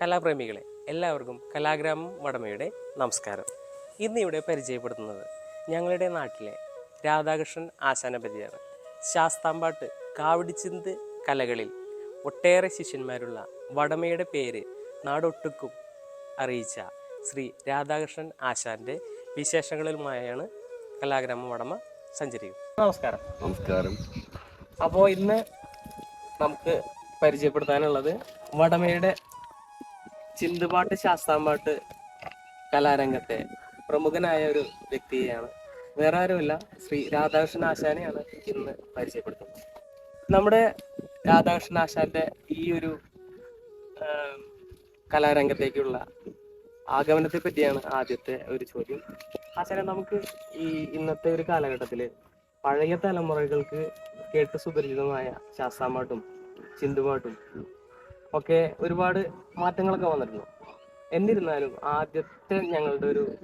കലാപ്രേമികളെ എല്ലാവർക്കും കലാഗ്രാമം വടമയുടെ നമസ്കാരം. ഇന്ന് ഇവിടെ പരിചയപ്പെടുത്തുന്നത് ഞങ്ങളുടെ നാട്ടിലെ രാധാകൃഷ്ണൻ ആശാനെ പറ്റിയാണ് ശാസ്താംപാട്ട് കാവടിച്ചിന്ത് കലകളിൽ ഒട്ടേറെ ശിഷ്യന്മാരുള്ള വടമയുടെ പേര് നാടൊട്ടുക്കും അറിയിച്ച ശ്രീ രാധാകൃഷ്ണൻ ആശാന്റെ വിശേഷങ്ങളുമായാണ് കലാഗ്രാമം വടമ സഞ്ചരിക്കുന്നത്. നമസ്കാരം. നമസ്കാരം. അപ്പോൾ ഇന്ന് നമുക്ക് പരിചയപ്പെടുത്താനുള്ളത് വടമയുടെ ചിന്തുപാട്ട് ശാസ്താംപാട്ട് കലാരംഗത്തെ പ്രമുഖനായ ഒരു വ്യക്തിയാണ് വേറെ ആരുമില്ല ശ്രീ രാധാകൃഷ്ണൻ ആശാനെയാണ് ഇന്ന് പരിചയപ്പെടുത്തുന്നത്. നമ്മുടെ രാധാകൃഷ്ണൻ ആശാന്റെ ഈ ഒരു കലാരംഗത്തേക്കുള്ള ആഗമനത്തെ പറ്റിയാണ് ആദ്യത്തെ ഒരു ചോദ്യം. ആശാനെ നമുക്ക് ഈ ഇന്നത്തെ ഒരു കാലഘട്ടത്തിൽ പഴയ തലമുറകൾക്ക് കേട്ട് സുപരിചിതമായ ശാസ്താമാട്ടും ചിന്തുപാട്ടും ഒക്കെ ഒരുപാട് മാറ്റങ്ങളൊക്കെ വന്നിരുന്നു. എന്നിരുന്നാലും ആദ്യത്തെ ഞങ്ങളുടെ ഒരു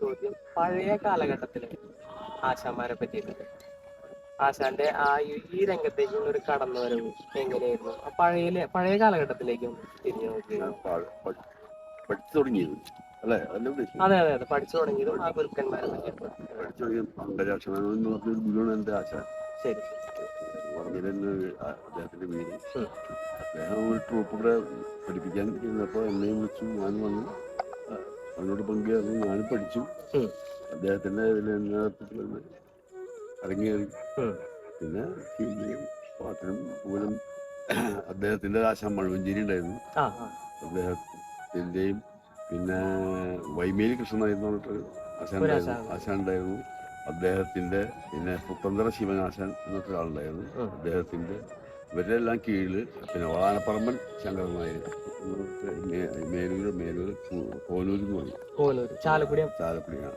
ചോദ്യം പഴയ കാലഘട്ടത്തിലെ ആശാന്മാരെ പറ്റിയിട്ടുണ്ട് ആശാന്റെ ആ ഈ- രംഗത്തേക്ക് ഒരു കടന്നു വരവ് എങ്ങനെയായിരുന്നു പഴയ പഴയ കാലഘട്ടത്തിലേക്കും തിരിഞ്ഞു നോക്കി. പഠിച്ചു തുടങ്ങിയത്. അല്ലേ? അതെ അതെ അതെ. പഠിച്ചു തുടങ്ങിയതും ആ ഗുരുക്കന്മാരെ പറ്റിയിട്ട് പഠിച്ചു തുടങ്ങിയ പങ്കജാക്ഷണം എന്ന് പറഞ്ഞൊരു ഗുരുവാണ് എന്റെ ആശ ശരി. പറഞ്ഞത് അദ്ദേഹത്തിന്റെ വീട്. അദ്ദേഹം ഒരു ട്രൂപ്പ് ഇവിടെ പഠിപ്പിക്കാൻ ഇരുന്നപ്പോൾ എന്നെയും വിളിച്ചു ഞാൻ വന്നു. അവനോട് പങ്കുചേർന്ന് ഞാനും പഠിച്ചു. അദ്ദേഹത്തിന്റെ ഇതിൽ നേതൃത്വത്തിൽ ഇറങ്ങിയേറി. പിന്നെ പാട്ടിനും പോലും അദ്ദേഹത്തിന്റെ ആശാൻ മഴുവഞ്ചേരി ഉണ്ടായിരുന്നു. അദ്ദേഹത്തിന്റെയും പിന്നെ വൈമേലി കൃഷ്ണനായിരുന്നു ആശാൻ. ആശാൻ ഉണ്ടായിരുന്നു. അദ്ദേഹത്തിന്റെ പിന്നെ പുത്തന്തര ശിവനാശൻ എന്നൊക്കെ ഒരാളുണ്ടായിരുന്നു അദ്ദേഹത്തിന്റെ ഇവരുടെ എല്ലാം കീഴിൽ പിന്നെ വാനപ്പറമ്പൻ ശങ്കരൻ നായർ മേലൂർ മേലൂർ കോനൂർ എന്ന് പറയും. ചാലക്കുടി ചാലക്കുടിയാണ്.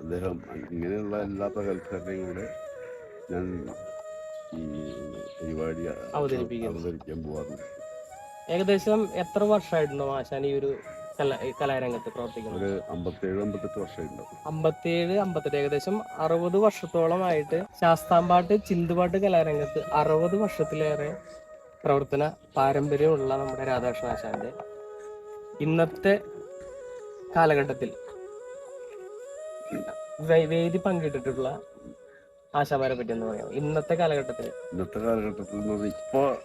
അദ്ദേഹം ഇങ്ങനെയുള്ള എല്ലാ കളിക്കാരുടെയും കൂടെ ഞാൻ ഈ പരിപാടി അവതരിപ്പിക്കാൻ പോവാറുണ്ട്. പോകാറുണ്ട് ഏകദേശം എത്ര വർഷമായിട്ടുണ്ടോ ആശാൻ ഈ ഒരു കലാരംഗത്ത് പ്രവർത്തിക്കുന്നത്? ഒരു അമ്പത്തേഴ് അമ്പത്തെട്ട് വർഷമായിട്ടുണ്ടാവും. അമ്പത്തിയേഴ് അമ്പത്തെട്ട് ഏകദേശം അറുപത് വർഷത്തോളമായിട്ട് ശാസ്താംപാട്ട് ചിന്തുപാട്ട് കലാരംഗത്ത് അറുപത് വർഷത്തിലേറെ പ്രവർത്തന പാരമ്പര്യമുള്ള നമ്മുടെ രാധാകൃഷ്ണ ആശാന്റെ ഇന്നത്തെ കാലഘട്ടത്തിൽ വേ- വേദി പങ്കിട്ടിട്ടുള്ള ആശാമാരെ പറ്റി എന്ന് പറയാം ഇന്നത്തെ കാലഘട്ടത്തിൽ. ഇന്നത്തെ കാലഘട്ടത്തിൽ എന്ന് പറഞ്ഞാൽ ഇപ്പൊ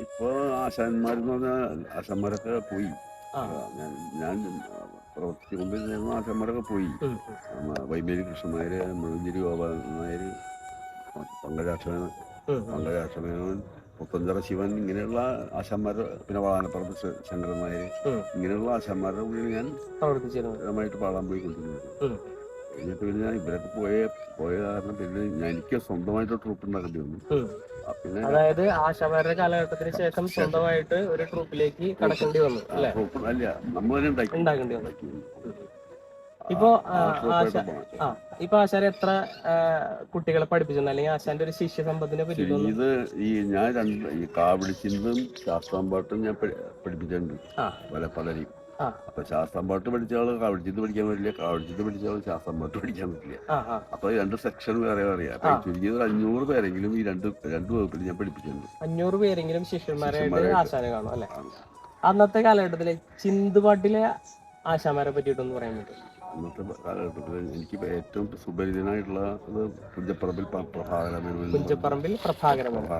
ഇപ്പൊ ആശാന്മാരെന്ന് പറഞ്ഞാൽ ആശാന്മാരൊക്കെ പോയി. ഞാൻ ഞാൻ പ്രവർത്തിച്ചുകൊണ്ടിരുന്ന ആശാന്മാരൊക്കെ പോയി. വൈമേരി കൃഷ്ണൻ നായര് മുഴുഞ്ചേരി ഗോപാലൻ നായര് പങ്കജാക്ഷമൻ. പങ്കജാക്ഷമേനോൻ പുത്തഞ്ചിറ ശിവൻ ഇങ്ങനെയുള്ള ആശാന്മാർ പിന്നെ വളാനപ്പുറത്ത് ശങ്കരൻ നായർ ഇങ്ങനെയുള്ള ആശാന്മാരുടെ കൂടെ ഞാൻ സ്ഥിരമായിട്ട് പാടാൻ പോയി കൊണ്ടിരുന്നത്. എന്നിട്ട് പിന്നെ ഞാൻ ഇവരൊക്കെ പോയ പോയ കാരണം പിന്നെ എനിക്ക് സ്വന്തമായിട്ട് ട്രൂപ്പ് ഉണ്ടാക്കേണ്ടി വന്നു അതായത് ആശാമാരുടെ കാലഘട്ടത്തിന് ശേഷം സ്വന്തമായിട്ട് ഒരു ട്രൂപ്പിലേക്ക് കടക്കേണ്ടി വന്നു അല്ലെ? ഉണ്ടാക്കേണ്ടി വന്നു. ഇപ്പോ ആശാ ആ ഇപ്പൊ ആശാൻ എത്ര കുട്ടികളെ പഠിപ്പിച്ചിരുന്നു? അല്ലെങ്കിൽ ആശാന്റെ ഒരു ശിഷ്യ സമ്പത്തിനെ പറ്റി ഇത് ഈ ഞാൻ രണ്ട് ഈ കാവിളിച്ചിന്തും ശാസ്ത്രം പാട്ടും ഞാൻ പഠിപ്പിച്ചിട്ടുണ്ട്. പല പലരെയും. അപ്പൊ പാട്ട് പഠിച്ച ആൾ കാവടിച്ചിന്ത് പഠിക്കാൻ പറ്റില്ല കാവടിച്ചിന്ത് പഠിച്ച ആൾ പാട്ട് പഠിക്കാൻ പറ്റില്ല. അപ്പൊ രണ്ട് സെക്ഷൻ വേറെ വേറെ അപ്പൊ. ചുരുങ്ങിയത് ഒരു അഞ്ഞൂറ് പേരെങ്കിലും ഈ രണ്ട് രണ്ട് വകുപ്പിൽ ഞാൻ പഠിപ്പിച്ചിട്ടുണ്ട്. അഞ്ഞൂറ് പേരെങ്കിലും ശിഷ്യന്മാരായിട്ട്. ആശാനെ കാണും അല്ലെ? അന്നത്തെ കാലഘട്ടത്തിലെ ചിന്തുപാട്ടിലെ ആശാമാരെ പറ്റിയിട്ടൊന്ന് പറയാൻ പറ്റും അന്നത്തെ കാലഘട്ടത്തിൽ എനിക്ക് ഏറ്റവും സുപരിചിതനായിട്ടുള്ള പുഞ്ചപ്പറമ്പിൽ പ്രഭാകരമേനു പുഞ്ചപ്പറമ്പിൽ പ്രഭാകരമേനു.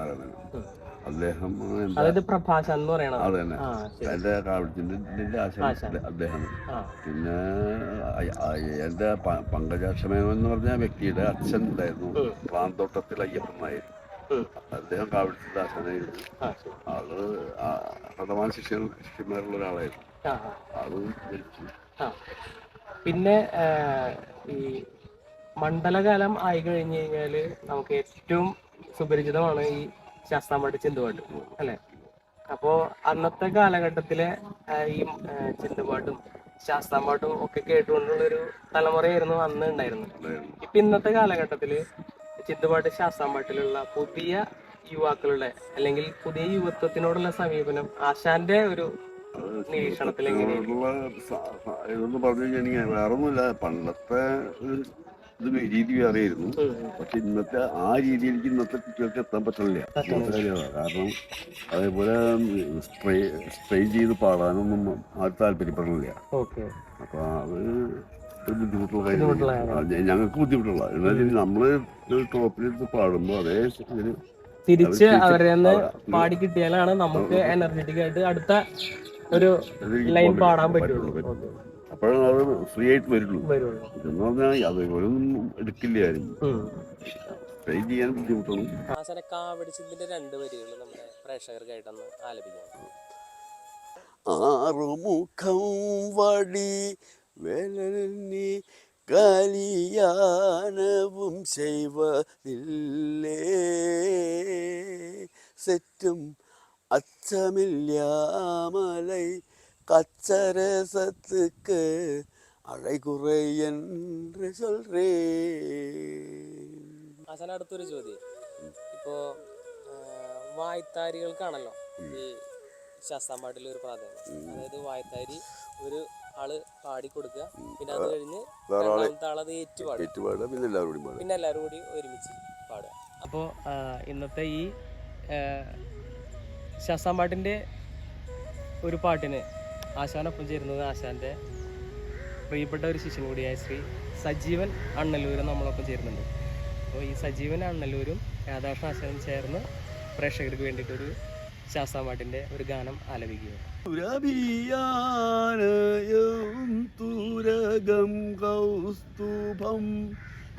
അദ്ദേഹം അതായത് പ്രഭാഷ എന്ന് പറയണത്. അത് തന്നെ. പിന്നെ എന്റെ പ- പങ്കജാക്ഷമേനോൻ എന്ന് പറഞ്ഞ വ്യക്തിയുടെ അച്ഛൻ ഉണ്ടായിരുന്നു. പ്രാന്തോട്ടത്തിൽ അയ്യപ്പനായിരുന്നു. അദ്ദേഹം കാവടിച്ചിന്റെ ആശനായിരുന്നു. ആൾ പ്രഥമാൻ ശിഷ്യൻ ശിഷ്യന്മാരുള്ള ഒരാളായിരുന്നു. അത് ആൾ ആ. പിന്നെ ഈ മണ്ഡലകാലം ആയി കഴിഞ്ഞു കഴിഞ്ഞാൽ നമുക്ക് ഏറ്റവും സുപരിചിതമാണ് ഈ ശാസ്താംപാട്ട് ചിന്തുപാട്ട്. അല്ലെ? അപ്പോ അന്നത്തെ കാലഘട്ടത്തിലെ ഈ ചിന്തുപാട്ടും ശാസ്താംപാട്ടും ഒക്കെ കേട്ടുകൊണ്ടുള്ള ഒരു തലമുറയായിരുന്നു അന്ന് ഉണ്ടായിരുന്നത്. ഉണ്ടായിരുന്നു. ഇപ്പൊ ഇന്നത്തെ കാലഘട്ടത്തിൽ ചിന്തുപാട്ട് ശാസ്താംപാട്ടിലുള്ള പുതിയ യുവാക്കളുടെ അല്ലെങ്കിൽ പുതിയ യുവത്വത്തിനോടുള്ള സമീപനം ആശാന്റെ ഒരു നിരീക്ഷണത്തിൽ എങ്ങനെയാണ് പറഞ്ഞു കഴിഞ്ഞാൽ വേറൊന്നുമില്ല. പണ്ടത്തെ ഇത് രീതി വേറെയായിരുന്നു. പക്ഷെ ഇന്നത്തെ ആ രീതിയിലേക്ക് ഇന്നത്തെ കുട്ടികൾക്ക് എത്താൻ പറ്റില്ല കാരണം അതേപോലെ സ്പ്രേ സ്പ്രേ ചെയ്ത് പാടാനൊന്നും ആരും താല്പര്യപ്പെടുന്നില്ല ഓക്കെ. അപ്പൊ അത് ഒരു ബുദ്ധിമുട്ടുള്ള ഞ- ഞങ്ങൾക്ക് ബുദ്ധിമുട്ടുള്ള എന്നാൽ നമ്മൾ ടോപ്പിലെടുത്ത് പാടുമ്പോൾ അതേ തിരിച്ച് അവരെ പാടി. കിട്ടിയാലാണ് നമുക്ക് എനർജറ്റിക് ആയിട്ട് അടുത്ത ഒരു ലൈൻ പാടാൻ പറ്റുള്ളൂ. അപ്പോഴാണ് അത് ഫ്രീ ആയിട്ട് വരുള്ളൂ. വരുള്ളൂ. ഇതെന്ന് പറഞ്ഞാൽ അതേപോലൊന്നും എടുക്കില്ല ആരും. ട്രൈ ചെയ്യാൻ ആശാനെ കാവടിച്ചതിന്റെ രണ്ട് വരികൾ നമ്മുടെ പ്രേക്ഷകർക്കായിട്ടൊന്ന് ആലപിക്കാം ആറുമുഖം വടി വേലി കലിയാനവും ചെയ്വതില്ലേ? സെറ്റും അച്ചമില്ലാമலை கச்சரசத்துக்கு அழைகுறை என்று சொல்றேன் ആശാന അടുത്തൊരു ചോദ്യം ഇപ്പോ ആ, വായ്ത്താരികൾക്കാണല്ലോ ഈ ശാസ്താംപാട്ടിൽ ഒരു പ്രാധാന്യം അതായത് വായ്ത്താരി ഒരു ആള് പാടി കൊടുക്കുക പിന്നെ അത് കഴിഞ്ഞ് വേറെ ആളെ രണ്ടാമത്തെ ആളത് ഏറ്റുപാടുക ഏറ്റുപാടുക പിന്നെ എല്ലാവരും കൂടി പാടുക പിന്നെ എല്ലാവരും കൂടി ഒരുമിച്ച് പാടുക അപ്പോൾ ഇന്നത്തെ ഈ ശാസ്താംപാട്ടിൻ്റെ ഒരു പാട്ടിന് ആശാനൊപ്പം ചേരുന്നത് ആശാന്റെ പ്രിയപ്പെട്ട ഒരു ശിഷ്യൻ കൂടിയായ ശ്രീ സജീവൻ അണ്ണല്ലൂരും നമ്മളൊപ്പം ചേരുന്നുണ്ട്. അപ്പോൾ ഈ സജീവൻ അണ്ണല്ലൂരും രാധാകൃഷ്ണ ആശാനും ചേർന്ന് പ്രേക്ഷകർക്ക് വേണ്ടിയിട്ടൊരു ശാസ്താംപാട്ടിന്റെ ഒരു ഗാനം ആലപിക്കുകയാണ്.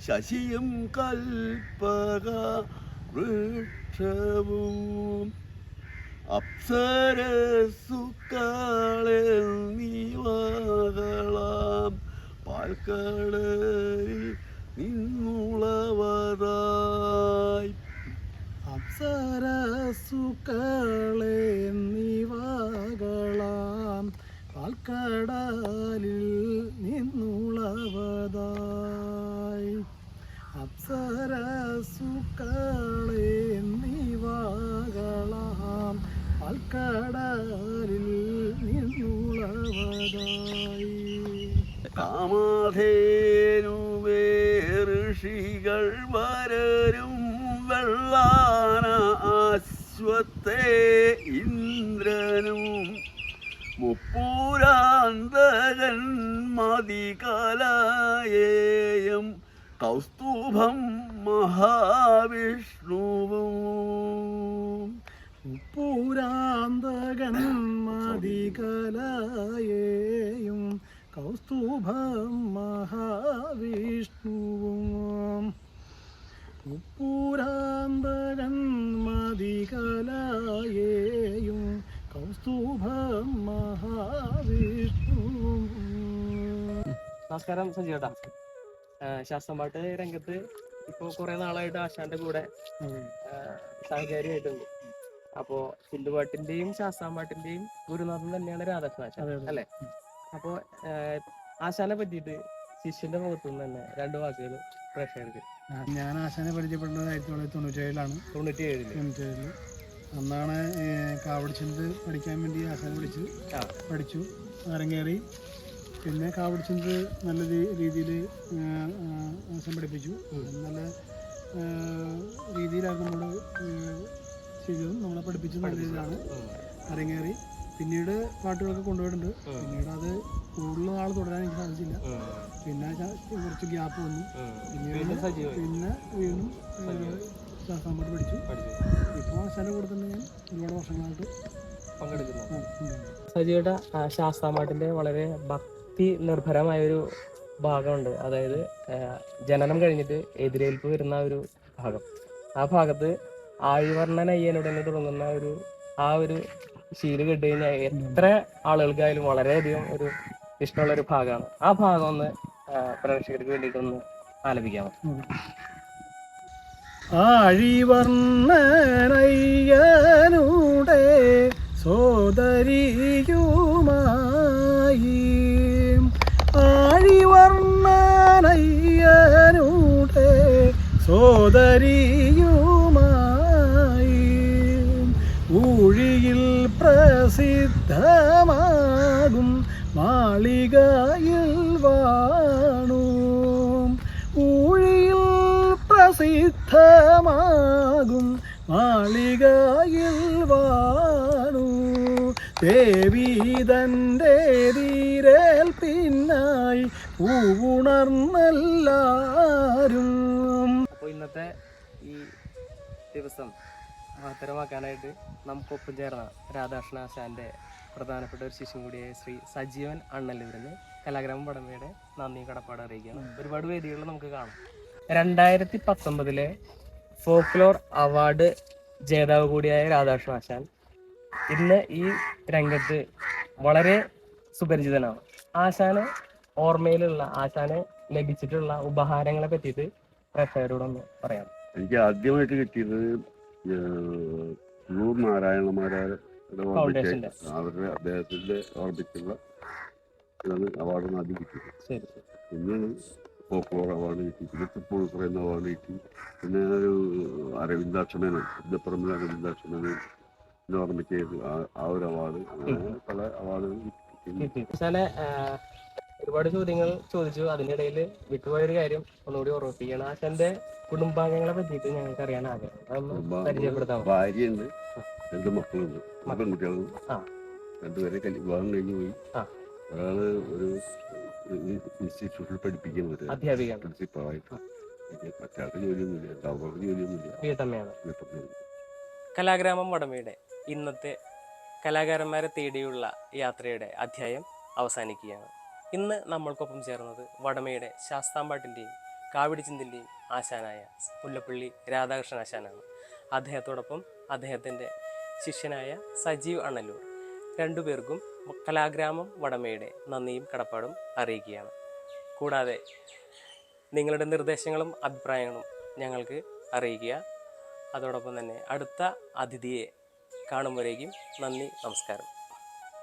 ശശിയും കൽപ്പക വൃക്ഷവും അപ്സരസുക്കളിൽ അപ്സരസുക്കളെ നിവകളാം. പാൽക്കടലിൽ നിന്നുളവതായി. കാമധേനുവേ ഋഷികൾ വരരും വെള്ളാന അശ്വത്തെ ഇന്ദ്രനും. മുപ്പൂരാന്തകൻ മതികലയേയം കൗസ്തുഭം മഹാവിഷ്ണുവും പൂരാന്തകൻ മതികലയേയും കൗസ്തുഭം മഹാവിഷ്ണുവും പൂരാന്തകൻ മതികലയേയും കൗസ്തുഭം മഹാവിഷ്ണുവും. നമസ്കാരം സജീവട്ടാ ശാസ്ത്രപാട്ട് രംഗത്ത് ഇപ്പൊ കുറെ നാളായിട്ട് ആശാന്റെ കൂടെ സഹചാരിയായിട്ടുണ്ട്. അപ്പോൾ ശാസ്ത്രം പാട്ടിന്റെയും ഗുരുനാഥൻ തന്നെയാണ് രാധാകൃഷ്ണ ആശാൻ അല്ലെ? അപ്പോൾ ആശാനെ പറ്റിയിട്ട് ശിഷ്യന്റെ മുഖത്തു നിന്ന് തന്നെ രണ്ട് വാക്കുകൾ പ്രേക്ഷകർക്ക്. ഞാൻ ആശാനെ പരിചയപ്പെടുന്നത് ആയിരത്തി തൊള്ളായിരത്തി തൊണ്ണൂറ്റേഴിലാണ്. തൊണ്ണൂറ്റി ഏഴിൽ തൊണ്ണൂറ്റേഴിൽ. അന്നാണ് കാവടിച്ചത് പഠിക്കാൻ വേണ്ടി ആശാനെ പഠിച്ചു പഠിച്ചു. അരങ്ങേറി. പിന്നെ കാവടിച്ചത് നല്ല രീതിയിൽ സംഘടിപ്പിച്ചു. പഠിപ്പിച്ചു നല്ല രീതിയിലാണ് രീതിയിലായിരുന്നു നമ്മൾ ചെയ്തതും നമ്മളെ പഠിപ്പിച്ചു നല്ല രീതിയിലാണ് അരങ്ങേറി. പിന്നീട് പാട്ടുകളൊക്കെ കൊണ്ടുപോയിട്ടുണ്ട്. പിന്നീട് അത് കൂടുതൽ നാൾ തുടരാൻ എനിക്ക് സാധിച്ചില്ല. പിന്നെ കുറച്ച് ഗ്യാപ്പ് വന്നു. പിന്നീട് പിന്നെ വീണ്ടും ശാസ്ത്രം പഠിച്ചു. പഠിച്ചു. ഇപ്പോൾ സ്ഥലം കൂടെ തന്നെ ഞാൻ ഒരുപാട് വർഷങ്ങളായിട്ട് പങ്കെടുക്കുന്നു. സജിയുടെ ശാസ്താമാട്ടിന്റെ വളരെ ഭക്തി നിർഭരമായ ഒരു ഭാഗമുണ്ട്. അതായത് ജനനം കഴിഞ്ഞിട്ട് എതിരേൽപ്പ് വരുന്ന ഒരു ഭാഗം. ആ ഭാഗത്ത് ആഴിവർണൻ അയ്യനുടനെ തുടങ്ങുന്ന ഒരു ആ ഒരു ശീൽ കേട്ട് കഴിഞ്ഞാൽ എത്ര ആളുകൾക്കായാലും വളരെയധികം ഒരു ഇഷ്ടമുള്ള ഒരു ഭാഗമാണ്. ആ ഭാഗം ഒന്ന് പ്രേക്ഷകർക്ക് വേണ്ടിയിട്ടൊന്ന് ആലപിക്കാമോ? ആഴിവർണനയ്യനുടെ സോദരിയുമായി സോദരിയുമായി ഊഴിയിൽ പ്രസിദ്ധമാകും മാളികയിൽ വാണു. ഊഴിയിൽ പ്രസിദ്ധമാകും മാളികയിൽ വാണു. ദേവി തന്റെ പിന്നായി പൂവുണർന്നെല്ലാരും അപ്പോൾ ഇന്നത്തെ ഈ ദിവസം മഹത്തരമാക്കാനായിട്ട് നമുക്കൊപ്പം ചേർന്ന രാധാകൃഷ്ണ ആശാന്റെ പ്രധാനപ്പെട്ട ഒരു ശിശു കൂടിയായ ശ്രീ സജീവൻ അണ്ണല്ലൂരിന് കലാഗ്രാമം പടമയുടെ നന്ദി കടപ്പാട് അറിയിക്കുകയാണ്. ഒരുപാട് വേദികൾ നമുക്ക് കാണാം. രണ്ടായിരത്തി പത്തൊമ്പതിലെ ഫോക്ലോർ അവാർഡ് ജേതാവ് കൂടിയായ രാധാകൃഷ്ണ ആശാൻ ഇന്ന് ഈ രംഗത്ത് വളരെ സുപരിചിതനാണ്. ആശാന് ഓർമ്മയിലുള്ള ആശാന് ലഭിച്ചിട്ടുള്ള ഉപഹാരങ്ങളെ പറ്റിയിട്ട് പ്രേക്ഷകരോടൊന്ന് പറയാം എനിക്ക് ആദ്യമായിട്ട് കിട്ടിയത് ഏഹ്, നാരായണമാരുടെ. അവരുടെ അദ്ദേഹത്തിന്റെ ഇതാണ് അവാർഡ് ആദ്യം കിട്ടിയത്. പിന്നെയാണ് പോപ്പുലർ അവാർഡ് കിട്ടി. പിന്നെ തൃപ്പൂണിത്തുറ എന്ന അവാർഡ് കിട്ടി. പിന്നെ ഒരു അരവിന്ദാക്ഷമേനൻ ഇന്നപ്പുറമിൽ അരവിന്ദാക്ഷമേനൻ ഓർമ്മിച്ചത് ആ- ഒരു അവാർഡ് അങ്ങനെ പല അവാർഡുകൾ കിട്ടി. ആഹ്, ഒരുപാട് ചോദ്യങ്ങൾ ചോദിച്ചു. അതിനിടയിൽ വിട്ടുപോയൊരു കാര്യം ഒന്നുകൂടി ഓർമ്മിപ്പിക്കുകയാണ് ആശാന്റെ കുടുംബാംഗങ്ങളെ പറ്റിയിട്ട് ഞങ്ങൾക്ക് അറിയാൻ ആഗ്രഹം. അതൊന്ന് പരിചയപ്പെടുത്താമോ? ഭാര്യയുണ്ട് രണ്ട് മക്കളുണ്ട്. പെൺകുട്ടികളുണ്ട് ആ. രണ്ടുപേരെ വിവാഹം കഴിഞ്ഞു പോയി. ഒരാൾ ഒരു ഇൻസ്റ്റിറ്റ്യൂട്ടിൽ പഠിപ്പിക്കുന്നത് അധ്യാപികയാണ്. പ്രിൻസിപ്പളായിട്ട്. മറ്റാൾക്ക് ജോലിയൊന്നുമില്ല. ഡോക്ടർക്ക് ജോലിയൊന്നുമില്ല. വീട്ടമ്മയാണ് കലാഗ്രാമം വടമയുടെ ഇന്നത്തെ കലാകാരന്മാരെ തേടിയുള്ള യാത്രയുടെ അധ്യായം അവസാനിക്കുകയാണ്. ഇന്ന് നമ്മൾക്കൊപ്പം ചേർന്നത് വടമയുടെ ശാസ്താംപാട്ടിന്റെയും കാവിടിച്ചിന്തിന്റെയും ആശാനായ മുല്ലപ്പള്ളി രാധാകൃഷ്ണൻ ആശാനാണ്. അദ്ദേഹത്തോടൊപ്പം അദ്ദേഹത്തിന്റെ ശിഷ്യനായ സജീവ് അണ്ണല്ലൂർ രണ്ടുപേർക്കും കലാഗ്രാമം വടമയുടെ നന്ദിയും കടപ്പാടും അറിയിക്കുകയാണ്. കൂടാതെ നിങ്ങളുടെ നിർദ്ദേശങ്ങളും അഭിപ്രായങ്ങളും ഞങ്ങൾക്ക് അറിയിക്കുക. അതോടൊപ്പം തന്നെ അടുത്ത അതിഥിയെ കാണുമ്പോഴേക്കും നന്ദി നമസ്കാരം.